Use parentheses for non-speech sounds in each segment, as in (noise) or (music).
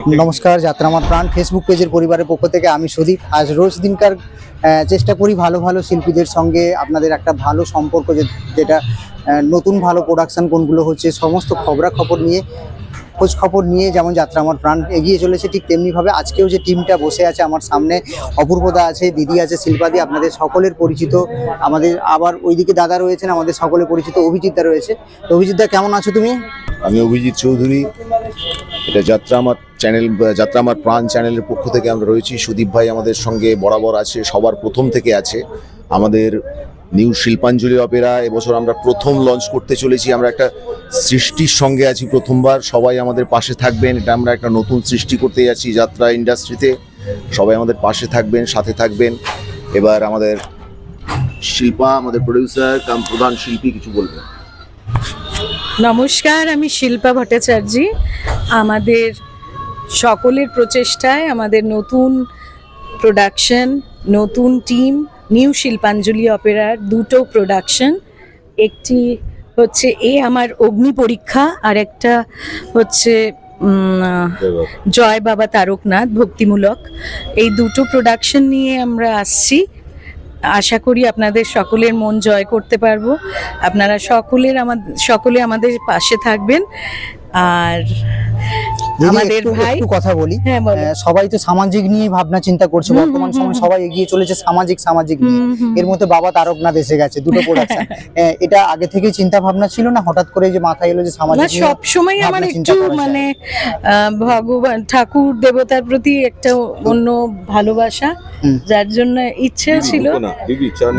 নমস্কার, যাত্রা আমার প্রাণ। ফেসবুক পেজের পরিবারের পক্ষ থেকে আমি সুদীপ। আজ রোজ দিনকার চেষ্টা করি ভালো ভালো শিল্পীদের সঙ্গে আপনাদের একটা ভালো সম্পর্ক যেটা নতুন ভালো প্রোডাকশন কোনগুলো হচ্ছে, সমস্ত খবরাখবর নিয়ে খোঁজ খবর নিয়ে যেমন যাত্রা আমার প্রাণ এগিয়ে চলেছে, ঠিক তেমনিভাবে আজকেও যে টিমটা বসে আছে আমার সামনে, অপূর্বদা আছে, দিদি আছে, শিল্পাদি, আপনাদের সকলের পরিচিত, আমাদের আবার ওইদিকে দাদা রয়েছেন, আমাদের সকলের পরিচিত অভিজিৎদা রয়েছে। তো অভিজিৎদা কেমন আছো তুমি? আমি অভিজিৎ চৌধুরী। এটা যাত্রা আমার চ্যানেল যাত্রা আমার প্রাণ চ্যানেলের পক্ষ থেকে আমরা রয়েছি। সুদীপ ভাই আমাদের সঙ্গে বরাবর আছে, সবার প্রথম থেকে আছে। আমাদের নিউ শিল্পাঞ্জলি অপেরা, এবছর আমরা প্রথম লঞ্চ করতে চলেছি। আমরা একটা সৃষ্টির সঙ্গে আছি প্রথমবার, সবাই আমাদের পাশে থাকবেন। এটা আমরা একটা নতুন সৃষ্টি করতে যাচ্ছি যাত্রা ইন্ডাস্ট্রিতে সবাই আমাদের পাশে থাকবেন, সাথে থাকবেন। এবার আমাদের শিল্পা, আমাদের প্রডিউসার কাম প্রধান শিল্পী, কিছু বলবেন। নমস্কার, আমি শিল্পা ভট্টাচার্য। আমাদের সকলের প্রচেষ্টায় আমাদের নতুন প্রোডাকশন নতুন টিম নিউ শিল্পাঞ্জলি অপেরার দুটো প্রোডাকশন একটি হচ্ছে এ আমার অগ্নি পরীক্ষা আর একটা হচ্ছে জয় বাবা। তারকনাথ ভক্তিমূলক। এই দুটো প্রোডাকশন নিয়ে আমরা আসছি। আশা করি আপনাদের সকলের মন জয় করতে পারব। আপনারা সকলের আমাদের সকলে আমাদের পাশে থাকবেন। আর আমাদের একটু- ভাই একটু কথা বলি হ্যাঁ সবাই তো সামাজিক নিয়ে ভাবনা চিন্তা করছে বর্তমান সময় সবাই এগিয়ে চলেছে সামাজিক সামাজিক নিয়ে। এর মধ্যে বাবা তারকনাথ এসে গেছে দুটো প্রোডাকশন (laughs) এটা আগে থেকে চিন্তা ভাবনা ছিল না হঠাৎ করে যে মাথায় এলো যে সামাজিক সব সময় আমার একটু মানে আহ, ভগবান ঠাকুর দেবতার প্রতি একটা অন্য ভালোবাসা যার জন্য ইচ্ছে ছিল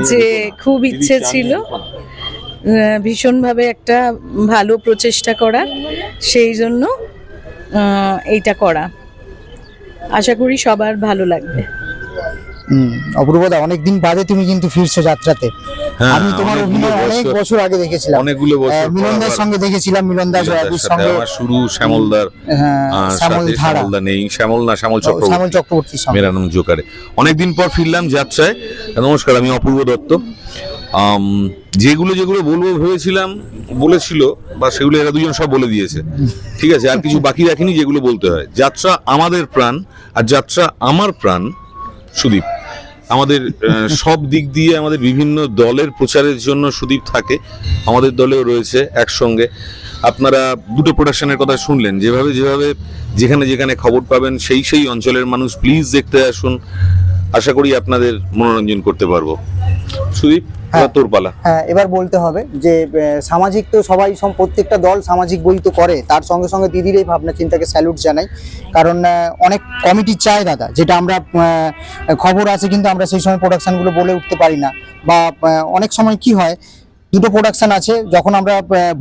যে খুব ইচ্ছে ছিল আহ, ভীষণভাবে একটা ভালো প্রচেষ্টা করার সেই জন্য এইটা করা। আশা করি সবার ভালো লাগবে। হুম, অপূর্বদা অনেকদিন বাদে তুমি কিন্তু ফিরছো যাত্রাতে। হ্যাঁ, আমি তোমার অভিনয় অনেক বছর- আগে দেখেছিলাম। অনেকগুলো বছর মিলনদার সঙ্গে দেখেছিলাম মিলন মিলনদার রবির সঙ্গে। আমার শুরু শ্যামলদার। হ্যাঁ, শ্যামল ধারা। নেই শ্যামল না শ্যামল ও, শ্যামল চক্রবর্তী মেরা নাম জোকারে। অনেকদিন পর ফিরলাম যাত্রায়। নমস্কার আমি অপূর্ব দত্ত। যেগুলো যেগুলো বলব ভেবেছিলাম, বলেছিল, বা সেগুলো এরা দুজন সব বলে দিয়েছে। ঠিক আছে, আর কিছু বাকি রাখিনি যেগুলো বলতে হয়। যাত্রা আমাদের প্রাণ, আর যাত্রা আমার প্রাণ, সুদীপ। আমাদের সব দিক দিয়ে আমাদের বিভিন্ন দলের প্রচারের জন্য সুদীপ থাকে। আমাদের দলেও রয়েছে একসঙ্গে। আপনারা দুটো প্রোডাকশনের কথা শুনলেন। যেভাবে যেভাবে যেখানে যেখানে খবর পাবেন, সেই সেই অঞ্চলের মানুষ প্লিজ দেখতে আসুন। আশা করি আপনাদের মনোরঞ্জন করতে পারব। সুদীপ হ্যাঁ। তোর পালা হ্যাঁ এবার বলতে হবে যে সামাজিক তো সবাই সব প্রত্যেকটা দল সামাজিক বই তো করে তার সঙ্গে সঙ্গে দিদির এই ভাবনা চিন্তাকে স্যালুট জানাই। কারণ অনেক কমিটি চায় দাদা যেটা আমরা খবর আছে কিন্তু আমরা সেই সময় প্রোডাকশনগুলো বলে উঠতে পারি না। বা অনেক সময় কি হয় দুটো প্রোডাকশন আছে যখন আমরা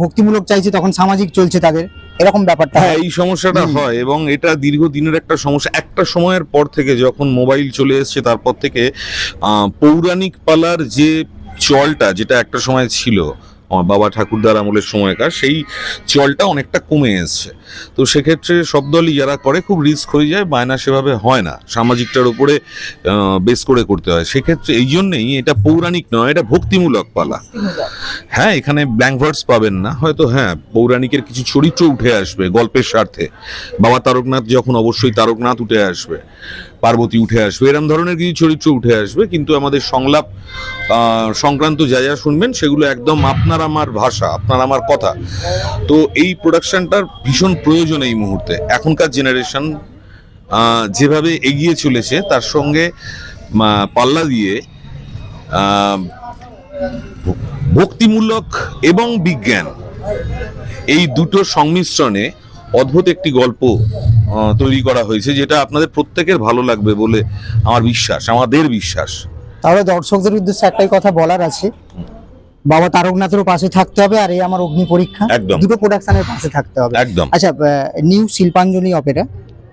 ভক্তিমূলক চাইছি তখন সামাজিক চলছে তাদের। এরকম ব্যাপারটা হ্যাঁ এই সমস্যাটা হয় এবং এটা দীর্ঘদিনের একটা সমস্যা। একটা সময়ের পর থেকে যখন মোবাইল চলে এসছে তারপর থেকে পৌরাণিক পালার যে চলটা যেটা একটা সময় ছিল আমার বাবা ঠাকুরদার আমলের সময়কার সেই চলটা অনেকটা কমে এসছে। তো সেক্ষেত্রে সব দলই যারা করে খুব রিস্ক হয়ে যায় বায়না সেভাবে হয় না। সামাজিকটার উপরে বেস করে করতে হয়। সেক্ষেত্রে এই জন্যেই এটা পৌরাণিক নয় এটা ভক্তিমূলক পালা। হ্যাঁ এখানে ব্ল্যাঙ্ক ভার্স পাবেন না। হয়তো হ্যাঁ পৌরাণিকের কিছু চরিত্র উঠে আসবে গল্পের স্বার্থে। বাবা তারকনাথ যখন অবশ্যই তারকনাথ উঠে আসবে, পার্বতী উঠে আসবে, এরম ধরনের কিছু চরিত্র উঠে আসবে, কিন্তু আমাদের সংলাপ সংক্রান্ত যা যা শুনবেন, সেগুলো একদম আপনার আমার ভাষা, আপনার আমার কথা। তো এই প্রোডাকশনটার ভীষণ প্রয়োজন এই মুহূর্তে। এখনকার জেনারেশন যেভাবে এগিয়ে চলেছে, তার সঙ্গে পাল্লা দিয়ে ভক্তিমূলক এবং বিজ্ঞান। এই দুটো সংমিশ্রণে অদ্ভুত একটি গল্প তৈরি করা হয়েছে যেটা আপনাদের প্রত্যেকের ভালো লাগবে বলে আমার বিশ্বাস আমাদের বিশ্বাস। তাহলে দর্শকদের উদ্দেশ্যে একটাই কথা বলার আছে। বাবা তারকনাথেরও পাশে থাকতে হবে আর এই আমার অগ্নি পরীক্ষা। দুটো প্রোডাকশনের পাশে থাকতে হবে। একদম। আচ্ছা নিউ শিল্পাঞ্জলি অপেরা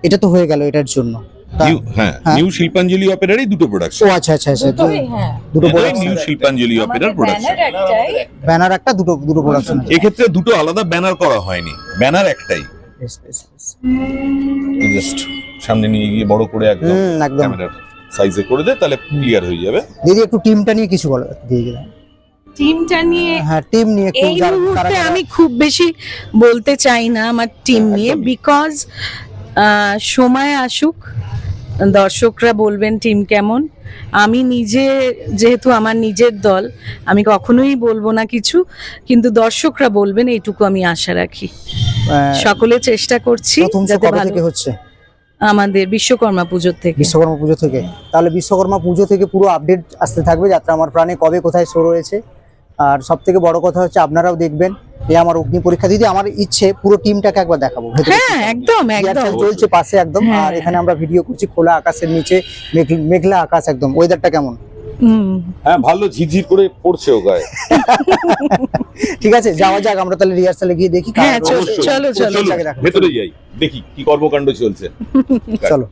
এটা তো হয়ে গেল এটার জন্য। হ্যাঁ হ্যাঁ। নিউ শিল্পাঞ্জলি অপেরারই দুটো প্রোডাকশন ও আচ্ছা আচ্ছা আচ্ছা হ্যাঁ। দুটো নিউ শিল্পাঞ্জলি অপেরার প্রোডাকশন ব্যানার একটা দুটো দুটো প্রোডাকশন এক্ষেত্রে দুটো আলাদা ব্যানার করা হয়নি। ব্যানার একটাই। জাস্ট সামনে নিয়ে গিয়ে বড় করে একদম ক্যামেরার সাইজে করে দে তাহলে ক্লিয়ার হয়ে যাবে। দিদি একটু টিমটা নিয়ে কিছু বলো দিয়ে গেলাম। টিমটা নিয়ে হ্যাঁ টিম নিয়ে এই মুহূর্তে আমি খুব বেশি বলতে চাই না আমার টিম নিয়ে বিকজ সময় আসুক দর্শকরা বলবেন টিম কেমন? আমি নিজে যেহেতু আমার নিজের দল আমি কখনোই বলব না কিছু কিন্তু দর্শকরা বলবেন এইটুকু আমি আশা রাখি। সকলে চেষ্টা করছি প্রথম যাতে ভালো হচ্ছে? আমাদের বিশ্বকর্মা পুজোর থেকে। বিশ্বকর্মা পুজো থেকে। তাহলে বিশ্বকর্মা পুজো থেকে পুরো আপডেট আসতে থাকবে যাত্রা আমার প্রাণে কবে কোথায় শো রয়েছে? আর সব থেকে বড় কথা হচ্ছে আপনারাও দেখবেন এই আমার অগ্নি পরীক্ষা দিদি আমার ইচ্ছে পুরো টিমটাকে একবার দেখাবো হ্যাঁ একদম একদম। চলছে পাশে একদম হ্যাঁ। আর এখানে আমরা ভিডিও করছি খোলা আকাশের নিচে মেঘ- মেঘলা আকাশ একদম। ওয়েদারটা কেমন? হ্যাঁ ভালো করে পড়ছে ও গায়ে। (laughs) ঠিক আছে যাওয়া যাক আমরা তাহলে রিহার্সালে গিয়ে দেখি হ্যাঁ, চলো, চলো, চলো। চলো, ভেতরে যাই দেখি কি কর্মকাণ্ড চলছে। চলো।